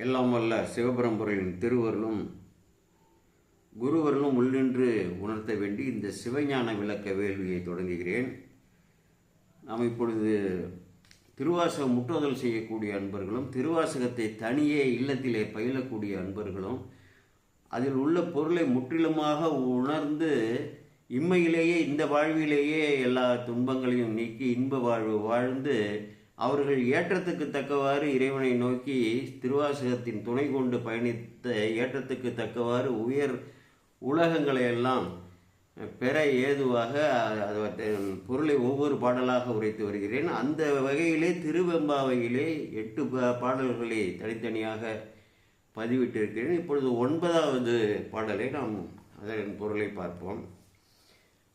எல்லாம் வல்ல சிவபரம்பொருளின் திருவருளும் குருவருளும் உள்ளின்று உணர்த்த வேண்டி இந்த சிவஞான விளக்க வேள்வியை தொடங்குகிறேன். நாம் இப்பொழுது திருவாசகம் முற்றுதல் செய்யக்கூடிய அன்பர்களும் திருவாசகத்தை தனியே இல்லத்திலே பயிலக்கூடிய அன்பர்களும் அதில் உள்ள பொருளை முற்றிலுமாக உணர்ந்து இம்மையிலேயே இந்த வாழ்விலேயே எல்லா துன்பங்களையும் நீக்கி இன்ப வாழ்வு வாழ்ந்து அவர்கள் ஏற்றத்துக்கு தக்கவாறு இறைவனை நோக்கி திருவாசகத்தின் துணை கொண்டு பயணித்த ஏற்றத்துக்கு தக்கவாறு உயர் உலகங்களை எல்லாம் பெற ஏதுவாக பொருளை ஒவ்வொரு பாடலாக உரைத்து வருகிறேன். அந்த வகையிலே திருவெம்பாவையிலே எட்டு பா- பாடல்களை தனித்தனியாக பதிவிட்டிருக்கிறேன். இப்பொழுது ஒன்பதாவது பாடலை நாம் அதன் பொருளை பார்ப்போம்.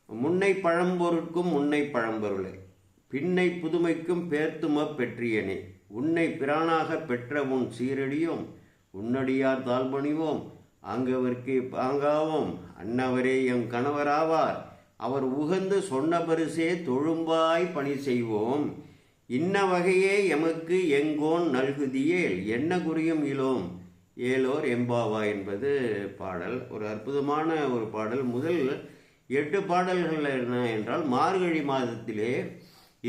முன்னை பழம்பொருட்கும் முன்னை பழம்பொருளை. பின்னை புதுமைக்கும் பேர்த்தும பெற்றியனே. உன்னை பிரானாக பெற்ற உன் சீரடியோம் உன்னடியார் தாழ்பணிவோம். ஆங்கவர்க்கு பாங்காவோம். அன்னவரே எம் கணவராவார். அவர் உகந்து சொன்ன பரிசே தொழும்பாய் பணி செய்வோம். இன்ன வகையே எமக்கு எங்கோன் நல்குதியேல் என்ன குறியும் இலோம்? ஏலோர் எம்பாவா என்பது பாடல். ஒரு அற்புதமான ஒரு பாடல். முதல் எட்டு பாடல்கள் என்ன என்றால் மார்கழி மாதத்திலே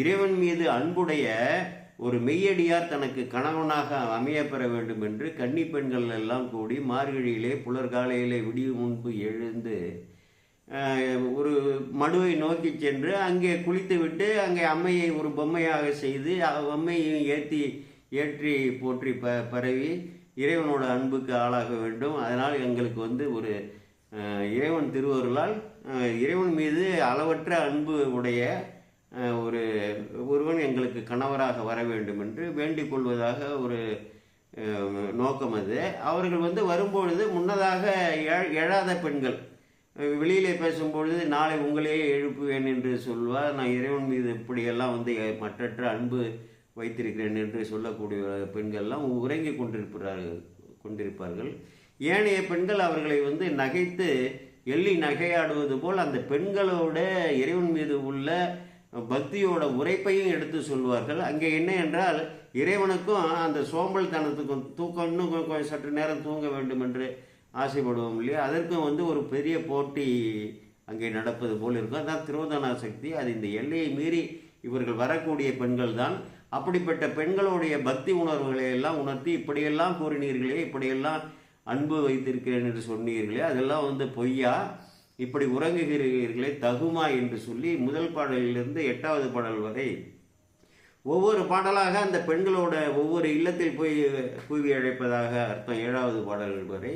இறைவன் மீது அன்புடைய ஒரு மெய்யடியார் தனக்கு கணவனாக அமைய பெற வேண்டும் என்று கன்னி பெண்கள் எல்லாம் கூடி மார்கழியிலே புலர்காலையிலே விடிய முன்பு எழுந்து ஒரு மடுவை நோக்கி சென்று அங்கே குளித்துவிட்டு அங்கே அம்மையை ஒரு பொம்மையாக செய்து அம்மையும் ஏற்றி ஏற்றி போற்றி ப பரவி இறைவனோட அன்புக்கு ஆளாக வேண்டும். அதனால் எங்களுக்கு வந்து ஒரு இறைவன் திருவருளால் இறைவன் மீது அளவற்ற அன்பு உடைய ஒரு ஒருவன் எங்களுக்கு கணவராக வர வேண்டும் என்று வேண்டிக் கொள்வதாக ஒரு நோக்கம் அது. அவர்கள் வந்து வரும்பொழுது முன்னதாக எழ- எழாத பெண்கள். வெளியிலே பேசும்பொழுது நாளை உங்களையே எழுப்புவேன் என்று சொல்வார். நான் இறைவன் மீது இப்படியெல்லாம் வந்து மற்றற்ற அன்பு வைத்திருக்கிறேன் என்று சொல்லக்கூடிய பெண்கள்லாம் உறங்கி கொண்டிருப்பார்கள் கொண்டிருப்பார்கள். ஏனைய பெண்கள் அவர்களை வந்து நகைத்து எள்ளி நகையாடுவது போல் அந்த பெண்களோட இறைவன் மீது உள்ள பக்தியோட உரைப்பையும் எடுத்து சொல்வார்கள். அங்கே என்ன என்றால் இறைவனுக்கும் அந்த சோம்பல் தனத்துக்கும் தூக்கம் இன்னும் கொஞ்சம் சற்று நேரம் தூங்க வேண்டும் என்று ஆசைப்படுவோம் இல்லையா? அதற்கும் வந்து ஒரு பெரிய போட்டி அங்கே நடப்பது போல் இருக்கும். அதான் திருவதனா சக்தி. அது இந்த எல்லையை மீறி இவர்கள் வரக்கூடிய பெண்கள் தான் அப்படிப்பட்ட பெண்களுடைய பக்தி உணர்வுகளை எல்லாம் உணர்த்தி இப்படியெல்லாம் கூறினீர்களே இப்படியெல்லாம் அன்பு வைத்திருக்கிறேன் என்று சொன்னீர்களே அதெல்லாம் வந்து பொய்யா? இப்படி உறங்குகிறீர்களே தகுமா என்று சொல்லி முதல் பாடலிலிருந்து எட்டாவது பாடல் வரை ஒவ்வொரு பாடலாக அந்த பெண்களோட ஒவ்வொரு இல்லத்தில் போய் கூவி அழைப்பதாக அர்த்தம் ஏழாவது பாடல்கள் வரை.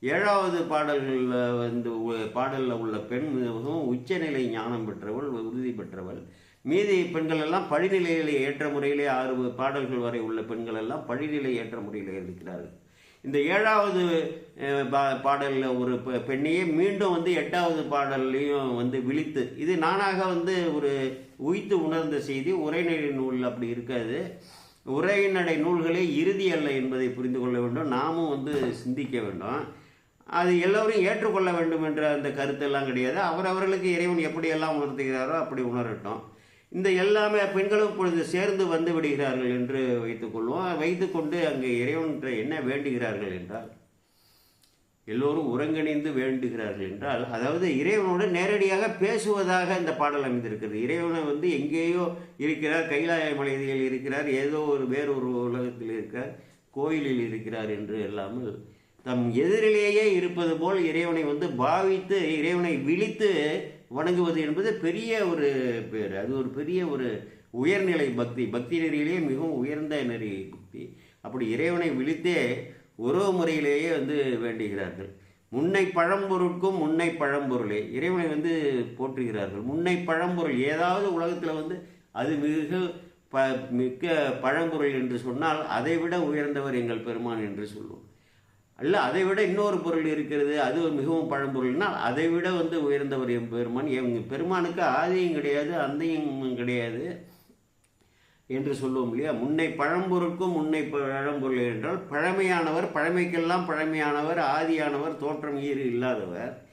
ஏழாவது பாடல்களில் வந்து பாடலில் உள்ள பெண் மிகவும் உச்சநிலை ஞானம் பெற்றவள் உறுதி பெற்றவள். மீதி பெண்கள் எல்லாம் படிநிலையிலே ஏற்ற முறையிலே ஆறு பாடல்கள் வரை உள்ள பெண்கள் எல்லாம் படிநிலை ஏற்ற முறையில் இருக்கிறார்கள். இந்த ஏழாவது பாடலில் பா- ஒரு பெ- பெண்ணையே மீண்டும் வந்து எட்டாவது பாடல்லையும் வந்து விழித்து இது நானாக வந்து ஒரு உய்த்து உணர்ந்த செய்தி உரைநடை நூல் அப்படி இருக்காது. உரைநடை நூல்களே இறுதி அல்ல என்பதை புரிந்து கொள்ள வேண்டும். நாமும் வந்து சிந்திக்க வேண்டும். அது எல்லோரும் ஏற்றுக்கொள்ள வேண்டும் என்ற அந்த கருத்தெல்லாம் கிடையாது. அவரவர்களுக்கு இறைவன் எப்படியெல்லாம் உணர்த்துகிறாரோ அப்படி உணரட்டும். இந்த எல்லாமே பெண்களும் இப்பொழுது சேர்ந்து வந்து விடுகிறார்கள் என்று வைத்துக்கொள்வோம் வைத்துக்கொண்டு அங்கே இறைவன் என்ன வேண்டுகிறார்கள் என்றால் எல்லோரும் உறங்கிணைந்து வேண்டுகிறார்கள் என்றால் அதாவது இறைவனோடு நேரடியாக பேசுவதாக இந்த பாடல் அமைந்திருக்கிறது. இறைவனை வந்து எங்கேயோ இருக்கிறார் கைலாய மலையில் இருக்கிறார் ஏதோ ஒரு வேறொரு உலகத்தில் இருக்கிறார் கோயிலில் இருக்கிறார் என்று இல்லாமல் தம் எதிரிலேயே இருப்பது போல் இறைவனை வந்து பாவித்து இறைவனை விழித்து வணங்குவது என்பது பெரிய ஒரு பேர். அது ஒரு பெரிய ஒரு உயர்நிலை பக்தி. பக்தி நெறியிலேயே மிகவும் உயர்ந்த நெறி. பக்தி அப்படி இறைவனை விழித்தே உறவு முறையிலேயே வந்து வேண்டுகிறார்கள். முன்னை பழம்பொருட்கும் முன்னை பழம்பொருளே. இறைவனை வந்து போற்றுகிறார்கள். முன்னை பழம்பொருள் ஏதாவது உலகத்தில் வந்து அது மிக ப மிக்க பழம்பொருள் என்று சொன்னால் அதை விட உயர்ந்தவர் எங்கள் பெருமான் என்று சொல்லுவோம் அல்ல அதை விட இன்னொரு பொருள் இருக்கிறது அது ஒரு மிகவும் பழம்பொருள்னால் அதை விட வந்து உயர்ந்தவர் என் பெருமான். எங்க பெருமானுக்கு ஆதியும் கிடையாது அந்தையும் கிடையாது என்று சொல்லுவோம் இல்லையா? முன்னை பழம்பொருட்கும் முன்னை பழம்பொருள் என்றால் பழமையானவர் பழமைக்கெல்லாம் பழமையானவர் ஆதியானவர் தோற்றம் ஈறு இல்லாதவர்.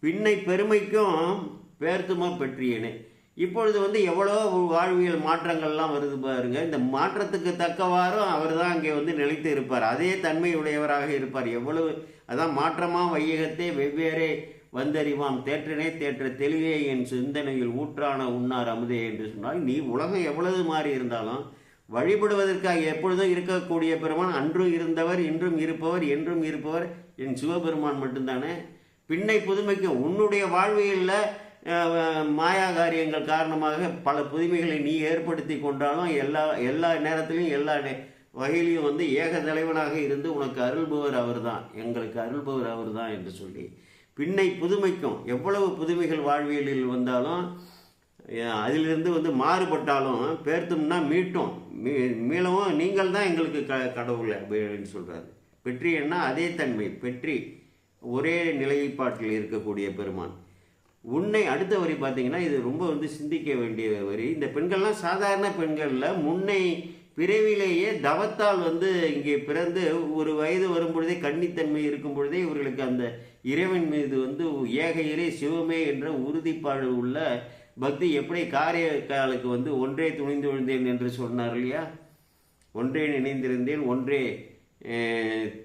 பின்னை பெருமைக்கும் பேர்த்துமா பெற்றியனே. இப்பொழுது வந்து எவ்வளோ வாழ்வியல் மாற்றங்கள்லாம் வருது பாருங்க. இந்த மாற்றத்துக்கு தக்கவாறும் அவர் தான் அங்கே வந்து நிலைத்து இருப்பார். அதே தன்மையுடையவராக இருப்பார். எவ்வளவு அதான் மாற்றமாக வையகத்தே வெவ்வேறே வந்தறிவாம். தேற்றனே தேற்ற தெளிவே என் சிந்தனையில் ஊற்றான உண்ணார் அமுதே என்று சொன்னால் நீ உலகம் எவ்வளவு மாறி இருந்தாலும் வழிபடுவதற்காக எப்பொழுதும் இருக்கக்கூடிய பெருமான் அன்றும் இருந்தவர் இன்றும் இருப்பவர் என்றும் இருப்பவர் என் சிவபெருமான் மட்டும்தானே? பின்னை புதுமைக்கு உன்னுடைய வாழ்வியலில் மாயா காரியங்கள் காரணமாக பல புதுமைகளை நீ ஏற்படுத்தி கொண்டாலும் எல்லா எல்லா நேரத்திலையும் எல்லா நே- வகையிலையும் வந்து ஏக தலைவனாக இருந்து உனக்கு அருள்பவர் அவர் தான் எங்களுக்கு அருள்பவர் அவர்தான் என்று சொல்லி. பின்னை புதுமைக்கும் எவ்வளவு புதுமைகள் வாழ்வியலில் வந்தாலும் அதிலிருந்து வந்து மாறுபட்டாலும் பேர்த்தோம்னா மீட்டும். மீ மீளவும் நீங்கள் தான் எங்களுக்கு க கடவுள் அப்படின்னு சொல்கிறாரு வெற்றி என்ன? அதே தன்மை. வெற்றி ஒரே நிலைப்பாட்டில் இருக்கக்கூடிய பெருமான். உன்னை அடுத்த வரி பார்த்தீங்கன்னா இது ரொம்ப வந்து சிந்திக்க வேண்டிய வரி. இந்த பெண்கள்லாம் சாதாரண பெண்கள்ல முன்னை பிறவிலேயே தவத்தால் வந்து இங்கே பிறந்து ஒரு வயது வரும் பொழுதே கன்னித்தன்மை இருக்கும் பொழுதே இவர்களுக்கு அந்த இறைவன் மீது வந்து ஏக இறை சிவமே என்ற உறுதிப்பாடு உள்ள பக்தி எப்படி காரிய காலுக்கு வந்து ஒன்றே துணிந்து விழுந்தேன் என்று சொன்னார் இல்லையா? ஒன்றே நினைந்திருந்தேன் ஒன்றே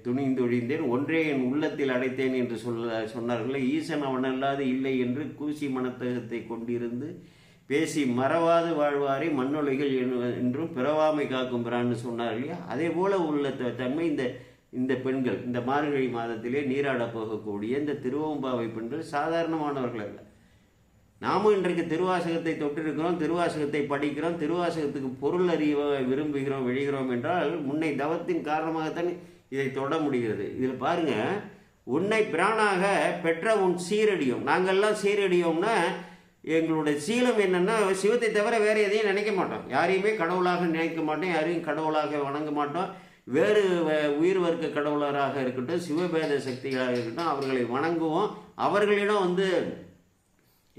துணிந்தொழிந்தேன் ஒன்றே என் உள்ளத்தில் அடைத்தேன் என்று சொல்ல சொன்னார்கள். ஈசன் அவனல்லாது இல்லை என்று கூசி மனத்தகத்தை கொண்டிருந்து பேசி மறவாது வாழ்வாரை மண்ணுலகில் என்றும் பிறவாமை காக்கும் பிரான்னு சொன்னார் இல்லையா அதே போல உள்ள த- தன்மை இந்த இந்த பெண்கள் இந்த மார்கழி மாதத்திலே நீராடப் போகக்கூடிய இந்த திருவம்பாவை பெண்கள் சாதாரணமானவர்கள் அல்ல. நாமும் இன்றைக்கு திருவாசகத்தை தொட்டிருக்கிறோம் திருவாசகத்தை படிக்கிறோம் திருவாசகத்துக்கு பொருள் அறிய விரும்புகிறோம் விழிகிறோம் என்றால் முன்னை தவத்தின் காரணமாகத்தான் இதை தொட முடிகிறது. இதில் பாருங்க உன்னை பிராணாக பெற்ற உன் சீரடியும். நாங்கள்லாம் சீரடியோம்னா எங்களுடைய சீலம் என்னென்னா சிவத்தை தவிர வேறு எதையும் நினைக்க மாட்டோம். யாரையுமே கடவுளாக நினைக்க மாட்டோம் யாரையும் கடவுளாக வணங்க மாட்டோம். வேறு உயிர் வர்க்க கடவுளராக இருக்கட்டும் சிவபேத சக்திகளாக இருக்கட்டும் அவர்களை வணங்குவோம். அவர்களிடம் வந்து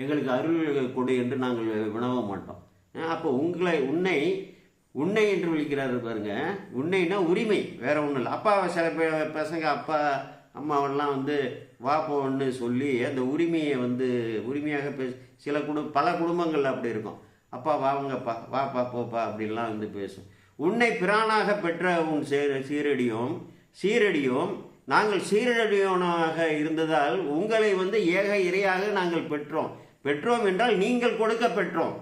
எங்களுக்கு அருள் கொடு என்று நாங்கள் வினவ மாட்டோம். அப்போ உங்களை உன்னை உன்னை என்று விழிக்கிறாரு பாருங்க. உன்னைனா உரிமை வேற ஒன்றும் இல்லை. அப்பா சில பே- பசங்க அப்பா அம்மாவெல்லாம் வந்து வா போன்னு சொல்லி அந்த உரிமையை வந்து உரிமையாக பேச சில குடும் பல குடும்பங்கள் அப்படி இருக்கும். அப்பா வாங்கப்பா வாப்பா போப்பா அப்படின்லாம் வந்து பேசும். உன்னை பிரானாக பெற்ற உன் சீர சீரடியும் சீரடியும் நாங்கள் சீரடியோனாக இருந்ததால் உங்களை வந்து ஏக இறையாக நாங்கள் பெற்றோம். பெற்றோம் என்றால் நீங்கள் கொடுக்க பெற்றோம்.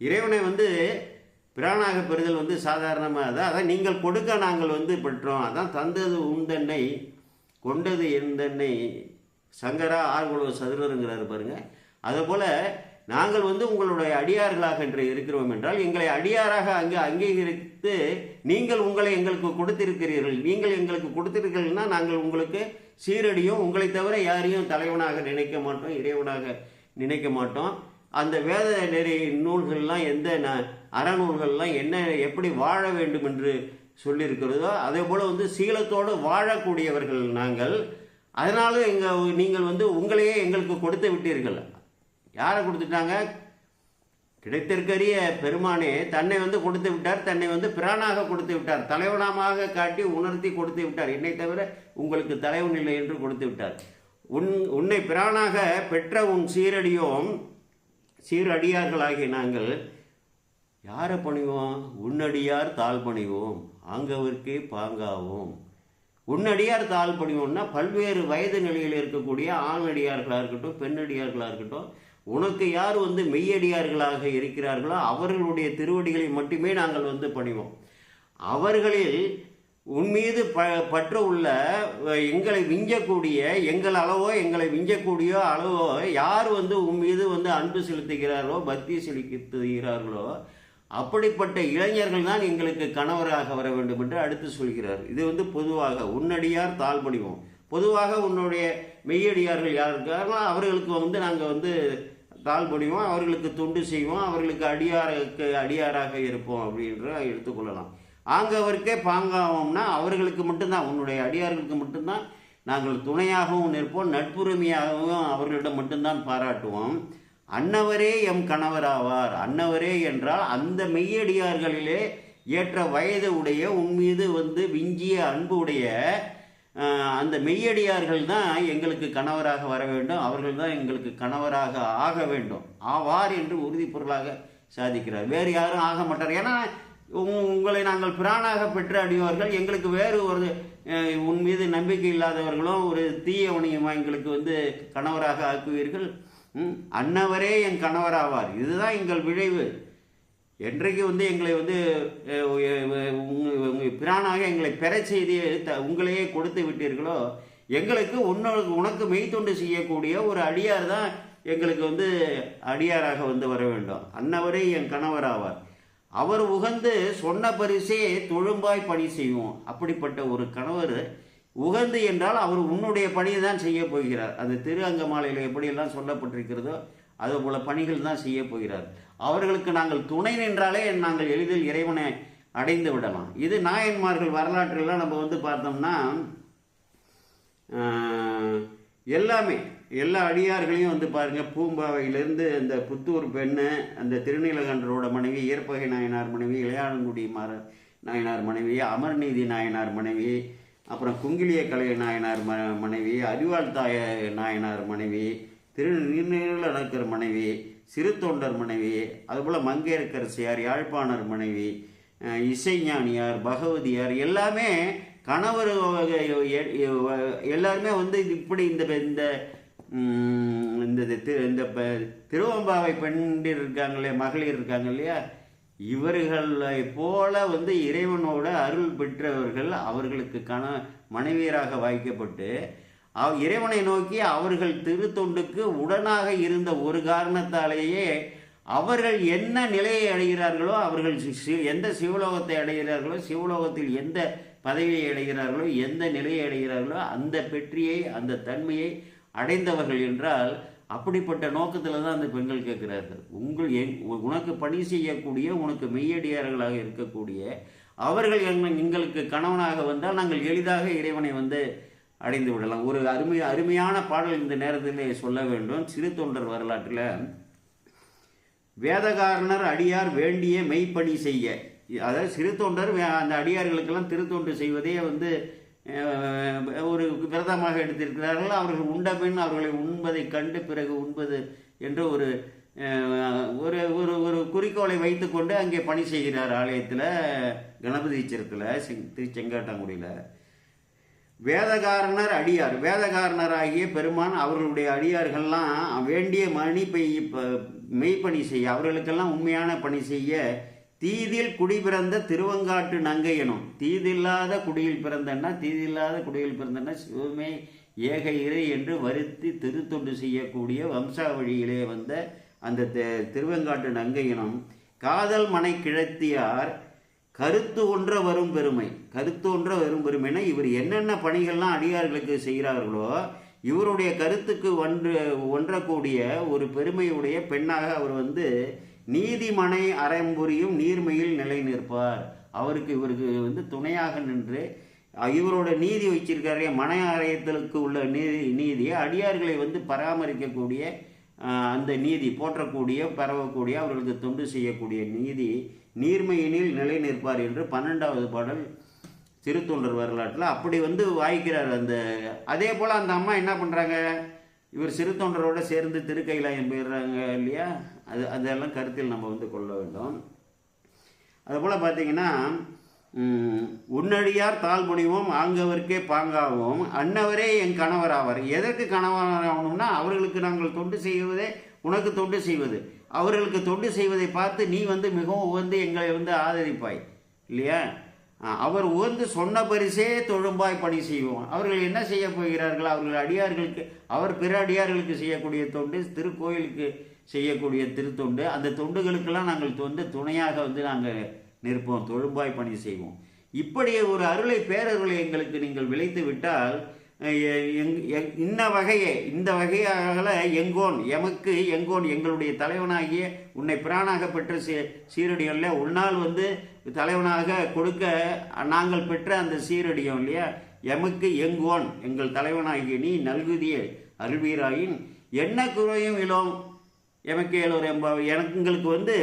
இறைவனை வந்து பிராணாக பெறுதல் வந்து சாதாரணமாக தான் அதான் நீங்கள் கொடுக்க நாங்கள் வந்து பெற்றோம். அதான் தந்தது உந்தன்னை கொண்டது எந்தன்னை சங்கரா ஆர்குலோ சதுரருங்கிறாரு பாருங்க. அதுபோல் நாங்கள் வந்து உங்களுடைய அடியார்களாக என்று இருக்கிறோம் என்றால் எங்களை அடியாராக அங்கே அங்கீகரித்து நீங்கள் உங்களை எங்களுக்கு கொடுத்திருக்கிறீர்கள். நீங்கள் எங்களுக்கு கொடுத்திருக்கிறீர்கள்னா நாங்கள் உங்களுக்கு சீரடியும் உங்களை தவிர யாரையும் தலைவனாக நினைக்க மாட்டோம் இறைவனாக நினைக்க மாட்டோம். அந்த வேத நெறி நூல்கள்லாம் எந்த ந- அறநூல்கள்லாம் என்ன எப்படி வாழ வேண்டும் என்று சொல்லியிருக்கிறதோ அதே போல் வந்து சீலத்தோடு வாழக்கூடியவர்கள் நாங்கள். அதனால எங்கள் நீங்கள் வந்து உங்களையே எங்களுக்கு கொடுத்து விட்டீர்கள். யாரை கொடுத்துட்டாங்க? கிடைத்திருக்கரிய பெருமானே தன்னை வந்து கொடுத்து விட்டார் தன்னை வந்து பிரானாக கொடுத்து விட்டார். தலைவனமாக காட்டி உணர்த்தி கொடுத்து விட்டார். என்னை தவிர உங்களுக்கு தலைவன் இல்லை என்று கொடுத்து விட்டார். உன் உன்னை பிரானாக பெற்ற உன் சீரடியோம் சீரடியார்களாகிய நாங்கள் யாரை பணிவோம்? உன்னடியார் தாழ் பணிவோம். ஆங்கவர்க்கே பாங்காவோம். உன்னடியார் தாழ் பணிவோம்னா பல்வேறு வயது நிலையில் இருக்கக்கூடிய ஆணடியார்களாக இருக்கட்டும் பெண்ணடியார்களாக இருக்கட்டும் உனக்கு யார் வந்து மெய்யடியார்களாக இருக்கிறார்களோ அவர்களுடைய திருவடிகளை மட்டுமே நாங்கள் வந்து பணிவோம். அவர்களில் உன் மீது ப பற்று உள்ள எங்களை விஞ்சக்கூடிய எங்கள் அளவோ எங்களை விஞ்சக்கூடிய அளவோ யார் வந்து உன் மீது வந்து அன்பு செலுத்துகிறார்களோ பக்தி செலுத்துகிறார்களோ அப்படிப்பட்ட இளைஞர்கள் தான் எங்களுக்கு கணவராக வர வேண்டும் என்று அடுத்து சொல்கிறார். இது வந்து பொதுவாக உன்னடியார் தாழ்மடிவோம். பொதுவாக உன்னுடைய மெய்யடியார்கள் யார் இருக்காங்களோ அவர்களுக்கு வந்து நாங்கள் வந்து தாழ்மடிவோம் அவர்களுக்கு தொண்டு செய்வோம் அவர்களுக்கு அடியாருக்கு அடியாராக இருப்போம் அப்படின்ற எடுத்துக்கொள்ளலாம். ஆங்கவருக்கே பாங்காவோம்னா அவர்களுக்கு மட்டும்தான் உன்னுடைய அடியார்களுக்கு மட்டும்தான். நாங்கள் துணையாகவும் நிற்போம் நட்புரிமையாகவும் அவர்களிடம் மட்டும்தான் பாராட்டுவோம். அன்னவரே எம் கணவராவார். அன்னவரே என்றால் அந்த மெய்யடியார்களிலே ஏற்ற வயது உடைய உன் மீது வந்து விஞ்சிய அன்பு உடைய அந்த மெய்யடியார்கள் தான் எங்களுக்கு கணவராக வர வேண்டும். அவர்கள் தான் எங்களுக்கு கணவராக ஆக வேண்டும். ஆவார் என்று உறுதி பொருளாக சாதிக்கிறார். வேறு யாரும் ஆக மாட்டார். ஏன்னா உங்களை நாங்கள் பிராணாக பெற்று அடியவர்கள் எங்களுக்கு வேறு ஒரு உன் மீது நம்பிக்கை இல்லாதவர்களும் ஒரு தீயவனையுமா எங்களுக்கு வந்து கணவராக ஆக்குவீர்கள். அன்னவரே என் கணவராவார். இதுதான் எங்கள் விளைவு என்றைக்கு வந்து எங்களை வந்து பிராணாக பிரானாக எங்களை பெறச் செய்தி த- உங்களையே கொடுத்து விட்டீர்களோ எங்களுக்கு உன்னோக்கு உனக்கு மெய்த்தொண்டு செய்யக்கூடிய ஒரு அடியார் தான் எங்களுக்கு வந்து அடியாராக வந்து வர வேண்டும். அன்னவரே என் கணவராவார். அவர் உகந்து சொன்ன பரிசே தொழும்பாய் பணி செய்வோம். அப்படிப்பட்ட ஒரு கணவர் உகந்து என்றால் அவர் உன்னுடைய பணியை தான் செய்ய போகிறார். அந்த திரு அங்கமாலையில் எப்படியெல்லாம் சொல்லப்பட்டிருக்கிறதோ அது போல பணிகள் தான் செய்ய போகிறார். அவர்களுக்கு நாங்கள் துணை நின்றாலே நாங்கள் எளிதில் இறைவனை அடைந்து விடலாம். இது நாயன்மார்கள் வரலாற்றெல்லாம் நம்ம வந்து பார்த்தோம்னா எல்லாமே எல்லா அடியார்களையும் வந்து பாருங்கள் பூம்பாவையிலேருந்து இந்த புத்தூர் பெண்ணு அந்த திருநீலகண்டரோட மனைவி இயற்பகை நாயனார் மனைவி இளையாளங்குடி மாற நாயனார் மனைவி அமர்நீதி நாயனார் மனைவி அப்புறம் குங்கிலிய கலை நாயனார் ம மனைவி அறிவாள் தாய நாயனார் மனைவி திரு நீர்நீலக்கர் மனைவி சிறு தொண்டர் மனைவி அதுபோல் மங்கையரக்கரசியார் யாழ்ப்பாணர் மனைவி இசைஞானியார் பகவதியார் எல்லாமே கணவர் எல்லாருமே வந்து இப்படி இந்த இந்த இந்த இந்த ப- திருவம்பாவை பெண்டிர் இருக்காங்களே மகளிர் இருக்காங்க இல்லையா? இவர்களை போல வந்து இறைவனோட அருள் பெற்றவர்கள் அவர்களுக்கு கண மனைவியராக வாய்க்கப்பட்டு அவ் இறைவனை நோக்கி அவர்கள் திருத்தொண்டுக்கு உடனாக இருந்த ஒரு காரணத்தாலேயே அவர்கள் என்ன நிலையை அடைகிறார்களோ அவர்கள் சி- சி- எந்த சிவலோகத்தை அடைகிறார்களோ சிவலோகத்தில் எந்த பதவியை அடைகிறார்களோ எந்த நிலையை அடைகிறார்களோ அந்த பெற்றியை அந்த தன்மையை அடைந்தவர்கள் என்றால் அப்படிப்பட்ட நோக்கத்தில் தான் அந்த பெண்கள் கேட்கிறார்கள். உங்கள் எங் உனக்கு பணி செய்யக்கூடிய உனக்கு மெய்யடியார்களாக இருக்கக்கூடிய அவர்கள் எங்களுக்கு கணவனாக வந்தால் நாங்கள் எளிதாக இறைவனை வந்து அடைந்து விடலாம். ஒரு அருமை அருமையான பாடல் இந்த நேரத்தில் சொல்ல வேண்டும். சிறு தொண்டர் வரலாற்றில் வேதகாரணர் அடியார் வேண்டிய மெய்ப்பணி செய்ய. அதாவது சிறு தொண்டர் வே- அந்த அடியார்களுக்கெல்லாம் திருத்தொண்டு செய்வதே வந்து ஒரு விரதமாக எடுத்திருக்கிறார்கள். அவர்கள் உண்ட பின் அவர்களை உண்பதை கண்டு பிறகு உண்பது என்ற ஒரு ஒரு ஒரு ஒரு குறிக்கோளை வைத்துக்கொண்டு அங்கே பணி செய்கிறார் ஆலயத்தில் கணபதீச்சரத்தில் செங் திரு செங்காட்டாங்குடியில். வேதகாரணர் அடியார் வேதகாரணராகிய பெருமான் அவர்களுடைய அடியார்கள்லாம் வேண்டிய மணி பெய் ப- மெய்ப்பணி செய்ய அவர்களுக்கெல்லாம் உண்மையான பணி செய்ய தீதில் குடி பிறந்த திருவங்காட்டு நங்கை எனும். தீதில்லாத குடியில் பிறந்தன்னா தீதில்லாத குடியில் பிறந்தன்னா சிவமே ஏக இறை என்று வருத்தி திருத்தொண்டு செய்யக்கூடிய வம்சாவழியிலே வந்த அந்த தி- திருவெங்காட்டு நங்கை எனும். காதல் மனை கிழத்தியார் கருத்து ஒன்ற வரும் பெருமை. கருத்து ஒன்ற வரும் பெருமைனா இவர் என்னென்ன பணிகள்லாம் அடியார்களுக்கு செய்கிறார்களோ இவருடைய கருத்துக்கு ஒன்று ஒன்றக்கூடிய ஒரு பெருமையுடைய பெண்ணாக அவர் வந்து நீதிமனை அறம்புரியும் நீர்மையில் நிலை நிற்பார். அவருக்கு இவருக்கு வந்து துணையாக நின்று இவரோட நீதி வச்சிருக்காரு மன ஆலயத்திற்கு உள்ள நீதி நீதியை அடியார்களை வந்து பராமரிக்கக்கூடிய அந்த நீதி போற்றக்கூடிய பரவக்கூடிய அவர்களுக்கு தொண்டு செய்யக்கூடிய நீதி நீர்மையினில் நிலை நிற்பார் என்று பன்னெண்டாவது பாடல் திருத்தொண்டர் வரலாற்றில் அப்படி வந்து வாய்க்கிறார். அந்த அதே போல் அந்த அம்மா என்ன பண்ணுறாங்க இவர் சிறுத்தொண்டரோட சேர்ந்து திருக்கைலாயம் போயிடுறாங்க இல்லையா? அது அதெல்லாம் கருத்தில் நம்ம வந்து கொள்ள வேண்டும். அதுபோல் பார்த்தீங்கன்னா உன்னடியார் தாழ் ஆங்கவர்க்கே பாங்காகவும் அன்னவரே என் கணவராவார் எதற்கு கணவராகணும்னா அவர்களுக்கு நாங்கள் தொண்டு செய்வதே உனக்கு தொண்டு செய்வது. அவர்களுக்கு தொண்டு செய்வதை பார்த்து நீ வந்து மிகவும் உகந்து எங்களை வந்து ஆதரிப்பாய் இல்லையா? அவர் உகந்து சொன்ன பரிசே தொழும்பாய் பணி செய்வோம். அவர்கள் என்ன செய்ய போகிறார்கள்? அவர்கள் அடியார்களுக்கு அவர் பிற அடியார்களுக்கு செய்யக்கூடிய தொண்டு திருக்கோயிலுக்கு செய்யக்கூடிய திருத்தொண்டு. அந்த தொண்டுகளுக்கெல்லாம் நாங்கள் வந்து துணையாக வந்து நாங்கள் நிற்போம். தொழும்பாய் பணி செய்வோம். இப்படிய ஒரு அருளை பேரருளை எங்களுக்கு நீங்கள் விளைத்து விட்டால் எ- இன்ன வகையே இந்த வகையாக எங்கோன் எமக்கு எங்கோன் எங்களுடைய தலைவனாகிய உன்னை பிராணாக பெற்ற சீ சீரடிகளில் உன்னால் வந்து தலைவனாக கொடுக்க நாங்கள் பெற்ற அந்த சீரடியம் இல்லையா? எமக்கு எங்கோன் எங்கள் தலைவனாகிய நீ நல்குதிய அருள்வீராயின். என்ன குறையும் இலோம் எமக்கு ஏழோர் எம்ப எனக்கு எங்களுக்கு வந்து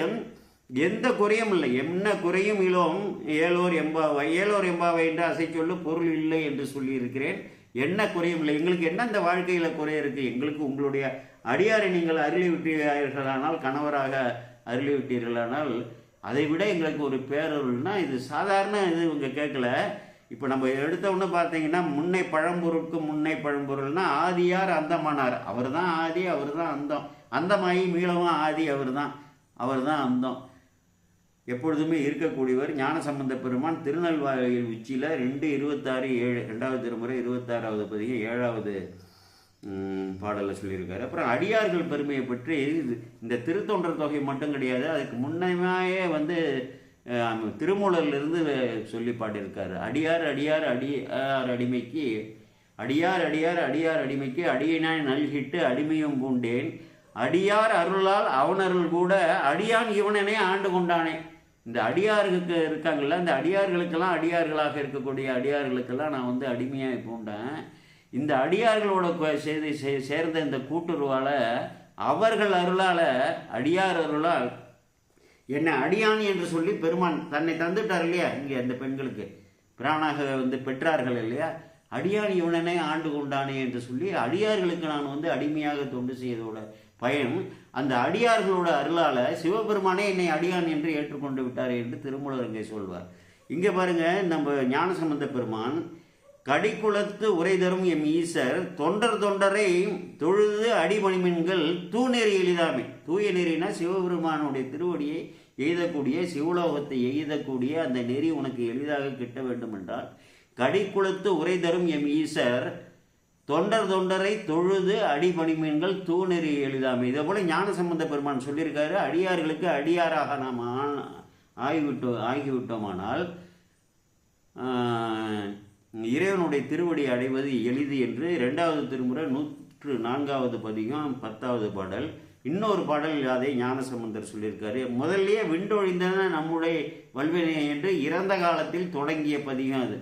எந்த குறையும் இல்லை. என்ன குறையும் இலோம் ஏழோர் எம்பாவை ஏழோர் எம்பாவை என்று அசை சொல்லு பொருள் இல்லை என்று சொல்லியிருக்கிறேன். என்ன குறையும் இல்லை. எங்களுக்கு என்ன இந்த வாழ்க்கையில் குறை இருக்குது எங்களுக்கு உங்களுடைய அடியாரை நீங்கள் அருளி விட்டீர்களானால் கணவராக அருளி விட்டீர்களானால் அதை விட எங்களுக்கு ஒரு பேரருள்னா இது சாதாரண இது இவங்க கேட்கல. இப்போ நம்ம எடுத்த பார்த்தீங்கன்னா முன்னை பழம்பொருட்கு முன்னை பழம்பொருள்னா ஆதியார் அந்தமானார். அவர் தான் ஆதி அவர் தான் அந்தம். அந்தமாயி மீளவும் ஆதி அவர் தான் அவர் தான் அந்தம். எப்பொழுதுமே இருக்கக்கூடியவர் ஞான சம்பந்த பெருமான். திருநெல்வாயில் உச்சியில் ரெண்டு இருபத்தாறு ஏழு ரெண்டாவது திருமுறை இருபத்தாறாவது பதிகம் ஏழாவது பாடலில் சொல்லியிருக்காரு. அப்புறம் அடியார்கள் பெருமையை பற்றி இந்த திருத்தொண்டர் தொகை மட்டும் கிடையாது. அதுக்கு முன்னமையே வந்து திருமூலர்லேருந்து சொல்லி பாடியிருக்காரு. அடியார் அடியார் அடியார் அடிமைக்கு அடியார் அடியார் அடியார் அடிமைக்கு அடியினாய் நல்கிட்டு அடிமையும் பூண்டேன். அடியார் அருளால் அவனருள் கூட அடியான் இவனனே ஆண்டு கொண்டானே. இந்த அடியாருக்கு இருக்காங்கல்ல இந்த அடியார்களுக்கெல்லாம் அடியார்களாக இருக்கக்கூடிய அடியார்களுக்கெல்லாம் நான் வந்து அடிமையாக பூண்டேன். இந்த அடியார்களோட சேர்ந்து சே- சேர்ந்த இந்த கூட்டுறவால் அவர்கள் அருளால் அடியார் அருளால் என்னை அடியான் என்று சொல்லி பெருமான் தன்னை தந்துட்டார் இல்லையா? இங்கே அந்த பெண்களுக்கு. பிராணாக வந்து பெற்றார்கள் இல்லையா? அடியான் இவனனே ஆண்டு கொண்டானே என்று சொல்லி அடியார்களுக்கு நான் வந்து அடிமையாக தொண்டு செய்ததோட பயன் அந்த அடியார்களோட அருளால் சிவபெருமானே என்னை அடியான் என்று ஏற்றுக்கொண்டு விட்டார் என்று திருமூலர் இங்கே சொல்வார். இங்கே பாருங்க நம்ம ஞானசம்பந்த பெருமான் கடிக்குளத்து உரை தரும் எம் ஈசர் தொண்டர் தொண்டரை தொழுது அடிமணிமின்கள் தூநெறி எளிதாமை. தூய நெறினா சிவபெருமானுடைய திருவடியை எய்தக்கூடிய சிவலோகத்தை எய்தக்கூடிய அந்த நெறி உனக்கு எளிதாக கிட்ட வேண்டும் என்றால் கடிக்குளத்து உரை தரும் எம் ஈசர் தொண்டர் தொண்டரை தொழுது அடிபணிமீன்கள் தூநெறி எளிதாமை. இதே போல ஞானசம்பந்த பெருமான் சொல்லியிருக்காரு அடியார்களுக்கு அடியாராக நாம் ஆகிவிட்டோ ஆகிவிட்டோமானால் இறைவனுடைய திருவடி அடைவது எளிது என்று இரண்டாவது திருமுறை நூற்று நான்காவது பதிகம் பத்தாவது பாடல். இன்னொரு பாடல் அதை ஞானசம்பந்தர் சொல்லியிருக்காரு. முதல்லயே விண்டொழிந்தன நம்முடைய வல்வினை என்று இறந்த காலத்தில் தொடங்கிய பதிகம் அது.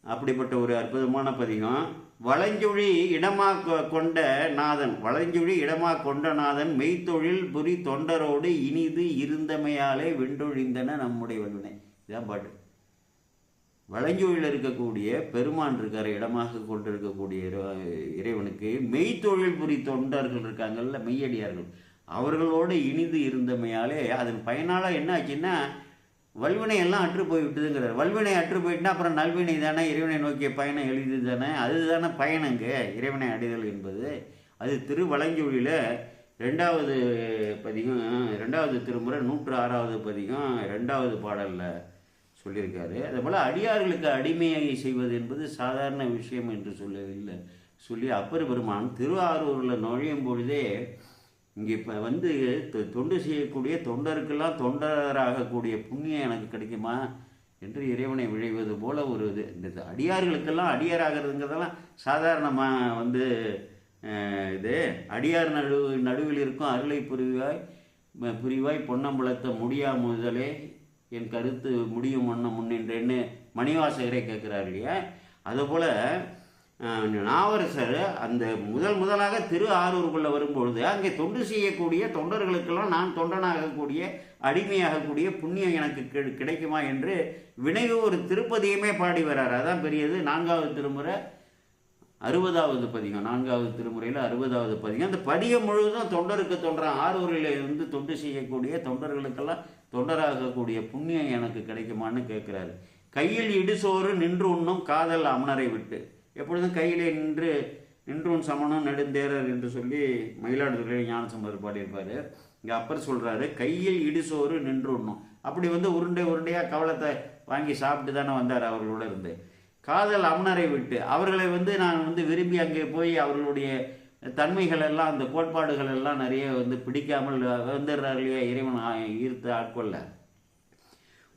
அப்படிப்பட்ட ஒரு அற்புதமான பதிகம். வளஞ்சொழி இடமா கொண்ட நாதன். வளஞ்சொழி இடமா கொண்ட நாதன் மெய்த்தொழில் புரி தொண்டரோடு இனிது இருந்தமையாலே விண்டொழிந்தன நம்முடைய வல்வினை. இதான் பாட்டு. வளஞ்சொழில் இருக்கக்கூடிய பெருமான் இருக்கிற இடமாக கொண்டிருக்கக்கூடிய இறைவனுக்கு மெய்த்தொழில் புரி தொண்டர்கள் இருக்காங்கல்ல மெய்யடியார்கள். அவர்களோடு இனிந்து இருந்தமையாலே அதன் பயனால என்ன ஆச்சுன்னா வல்வினை எல்லாம் அற்று போய்விட்டதுங்கிறார். வல்வினை அற்று போயிட்டுனா அப்புறம் நல்வினை தானே இறைவனை நோக்கிய பயணம் எளிது தானே? அதுதானே பயணங்க இறைவனை அடைதல் என்பது. அது திருவளஞ்சொழியில் ரெண்டாவது பதிகம் ரெண்டாவது திருமுறை நூற்று ஆறாவது பதிகம் ரெண்டாவது பாடலில் சொல்லியிருக்காரு. அதேபோல் அடியார்களுக்கு அடிமையை செய்வது என்பது சாதாரண விஷயம் என்று சொல்லவில்லை. சொல்லி அப்பர் பெருமான் திருவாரூரில் நுழையும் பொழுதே இங்கே இப்போ வந்து தொ- தொண்டு செய்யக்கூடிய தொண்டருக்கெல்லாம் தொண்டராகக்கூடிய புண்ணியம் எனக்கு கிடைக்குமா என்று இறைவனை விழைவது போல ஒரு இது. இந்த அடியார்களுக்கெல்லாம் அடியாராகிறதுங்கிறதெல்லாம் சாதாரணமாக வந்து இது அடியார் நடு நடுவில் இருக்கும் அருளை புரிவாய் புரிவாய் பொன்னம்பலத்தை முடியா முதலே என் கருத்து முடியும் ஒன்று முன்னின்றேன்னு மணிவாசகரே கேட்குறாரு இல்லையா? அதுபோல் நாவரசர் அந்த முதல் முதலாக திரு ஆரூருக்குள்ளே வரும்பொழுது அங்கே தொண்டு செய்யக்கூடிய தொண்டர்களுக்கெல்லாம் நான் தொண்டனாகக்கூடிய அடிமையாகக்கூடிய புண்ணியம் எனக்கு கிடைக்குமா என்று வினைவு ஒரு திருப்பதியுமே பாடி வர்றார் அதான் பெரியது. நான்காவது திருமுறை. அறுபதாவது பதிகம் நான்காவது திருமுறையில் அறுபதாவது பதிகம். அந்த பதிகம் முழுவதும் தொண்டருக்கு தொண்டரான் ஆரூரில் இருந்து தொண்டு செய்யக்கூடிய தொண்டர்களுக்கெல்லாம் தொண்டராகக்கூடிய புண்ணியம் எனக்கு கிடைக்குமான்னு கேட்குறாரு. கையில் இடுசோறு நின்று உண்ணும் காதல் அமனரை விட்டு. எப்பொழுதும் கையிலே நின்று நின்றும் சமணம் நெடுந்தேரர் என்று சொல்லி மயிலாடுதுறை ஞானசம்பர் பாடியிருப்பார். இங்கே அப்பர் சொல்கிறாரு கையில் இடுசோறு நின்று உண்ணும். அப்படி வந்து உருண்டை உருண்டையாக கவலத்தை வாங்கி சாப்பிட்டு தானே வந்தார் அவர்களோட இருந்து. காதல் அமனரை விட்டு அவர்களை வந்து நான் வந்து விரும்பி அங்கே போய் அவர்களுடைய தன்மைகள் எல்லாம் அந்த கோட்பாடுகள் எல்லாம் நிறைய வந்து பிடிக்காமல் வந்துடுறார் இல்லையா இறைவன் ஈர்த்து ஆட்கொள்ள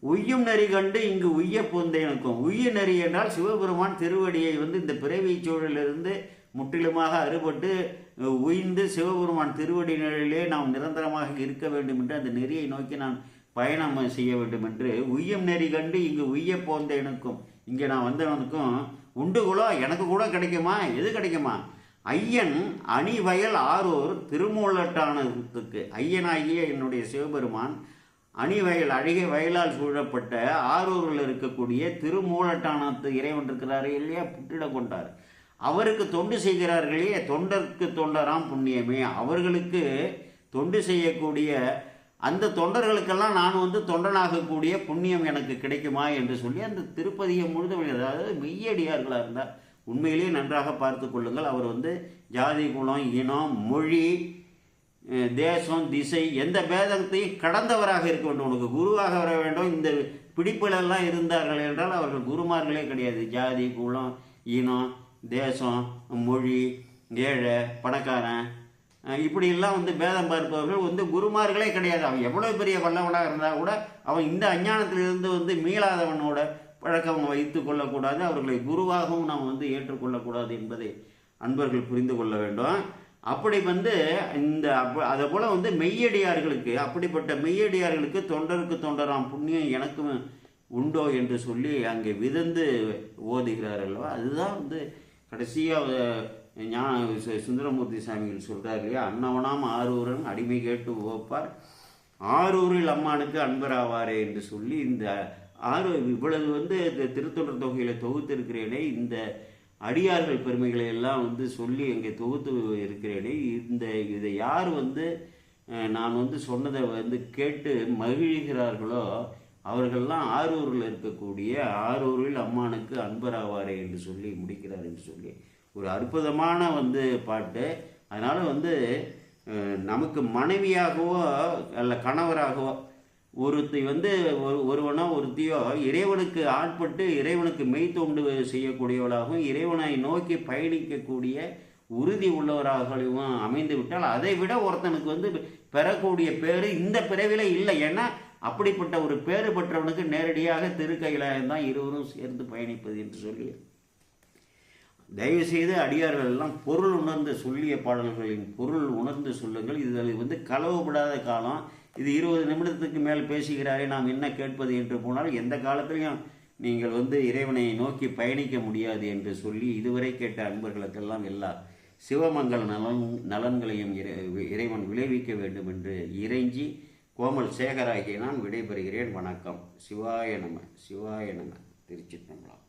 உய்யும் நெறி கண்டு இங்கு உய்ய பொந்தேனுக்கும். உய்ய நெறி என்றால் சிவபெருமான் திருவடியை வந்து இந்த பிறவி சூழலிருந்து முற்றிலுமாக அறுபட்டு உயிர்ந்து உய்ந்து சிவபெருமான் திருவடி நிழலிலே நாம் நிரந்தரமாக இருக்க வேண்டும் என்று அந்த நெறியை நோக்கி நான் பயணம் செய்ய வேண்டும் என்று உய்யம் நெறி கண்டு இங்கு உய்ய போந்தேனுக்கும். இங்கே நான் வந்தவனுக்கும் உண்டுகுலோ எனக்கு கூட கிடைக்குமா? எது கிடைக்குமா? ஐயன் அணிவயல் ஆரூர் திருமூலட்டானத்துக்கு. ஐயனாகிய என்னுடைய சிவபெருமான் அணிவயல் அழகிய வயலால் சூழப்பட்ட ஆரூரில் இருக்கக்கூடிய திருமூலட்டானத்து இறைவன் இருக்கிறாரு இல்லையா? புட்டிட கொண்டார். அவருக்கு தொண்டு செய்கிறார்களே தொண்டருக்கு தொண்டராம் புண்ணியமே. அவர்களுக்கு தொண்டு செய்யக்கூடிய அந்த தொண்டர்களுக்கெல்லாம் நான் வந்து தொண்டனாகக்கூடிய புண்ணியம் எனக்கு கிடைக்குமா என்று சொல்லி அந்த திருப்பதியை முழுதும் அதாவது மெய்யடியார்களாக இருந்தால் உண்மையிலேயே நன்றாக பார்த்து கொள்ளுங்கள். அவர் வந்து ஜாதி குலம் இனம் மொழி தேசம் திசை எந்த பேதத்தையும் கடந்தவராக இருக்க வேண்டும். உனக்கு குருவாக வர வேண்டும். இந்த பிடிப்பிலெல்லாம் இருந்தார்கள் என்றால் அவர்கள் குருமார்களே கிடையாது. ஜாதி குலம் இனம் தேசம் மொழி ஏழை பணக்காரன் இப்படியெல்லாம் வந்து பேதம் பார்ப்பவர்கள் வந்து குருமார்களே கிடையாது. அவன் எவ்வளோ பெரிய வல்லவனாக இருந்தால் கூட அவன் இந்த அஞ்ஞானத்திலிருந்து வந்து மீளாதவனோட பழக்கம் வைத்து கொள்ளக்கூடாது. அவர்களை குருவாகவும் நாம் வந்து ஏற்றுக்கொள்ளக்கூடாது என்பதை அன்பர்கள் புரிந்து கொள்ள வேண்டும். அப்படி வந்து இந்த அதை போல் வந்து மெய்யடியார்களுக்கு அப்படிப்பட்ட மெய்யடியார்களுக்கு தொண்டருக்கு தொண்டராம் புண்ணியம் எனக்கும் உண்டோ என்று சொல்லி அங்கே விதந்து ஓதுகிறார் அல்லவா? அதுதான் வந்து கடைசியாக ஞான சுந்தரமூர்த்தி சாமிகள் சொல்கிறார் இல்லையா? அன்னவனாம் ஆரூரன் அடிமை கேட்டு உவப்பார். ஆரூரில் அம்மானுக்கு அன்பராவாரே என்று சொல்லி இந்த ஆறு இவ்வளவு வந்து இந்த திருத்தொடர் தொகையில் தொகுத்திருக்கிறேனே இந்த அடியார்கள் பெருமைகளை எல்லாம் வந்து சொல்லி அங்கே தொகுத்து இருக்கிறேனே இந்த இதை யார் வந்து நான் வந்து சொன்னதை வந்து கேட்டு மகிழ்கிறார்களோ அவர்கள்லாம் ஆரூரில் இருக்கக்கூடிய ஆரூரில் அம்மானுக்கு அன்பராவாரே என்று சொல்லி முடிக்கிறார் என்று சொல்லி. ஒரு அற்புதமான வந்து பாட்டு. அதனால் வந்து நமக்கு மனைவியாகவோ அல்ல கணவராகவோ ஒருத்தி வந்து ஒரு ஒருவனோ ஒருத்தியோ இறைவனுக்கு ஆட்பட்டு இறைவனுக்கு மெய்த்தொண்டு செய்யக்கூடியவளாகவும் இறைவனை நோக்கி பயணிக்கக்கூடிய உறுதி உள்ளவராகவும் அமைந்து விட்டால் அதை விட ஒருத்தனுக்கு வந்து பெறக்கூடிய பேர் இந்த பிறவில இல்லை. ஏன்னா அப்படிப்பட்ட ஒரு பேறு பெற்றவனுக்கு நேரடியாக திருக்கையிலாயம் தான் இருவரும் சேர்ந்து பயணிப்பது என்று சொல்லி தயவுசெய்து அடியார்கள் எல்லாம் பொருள் உணர்ந்து சொல்லிய பாடல்களின் பொருள் உணர்ந்து சொல்லுங்கள். இதில் வந்து களவுபடாத காலம். இது இருபது நிமிடத்துக்கு மேல் பேசுகிறாரே நாம் என்ன கேட்பது என்று போனால் எந்த காலத்திலையும் நீங்கள் வந்து இறைவனை நோக்கி பயணிக்க முடியாது என்று சொல்லி இதுவரை கேட்ட அன்பர்களுக்கெல்லாம் எல்லா சிவமங்கல நலன் நலன்களையும் இறை- இறைவன் விளைவிக்க வேண்டும் என்று இறைஞ்சி கோமல் சேகராகிய நான் விடைபெறுகிறேன். வணக்கம். சிவாய நம சிவாய நம. திருச்சிற்றம்பலம்.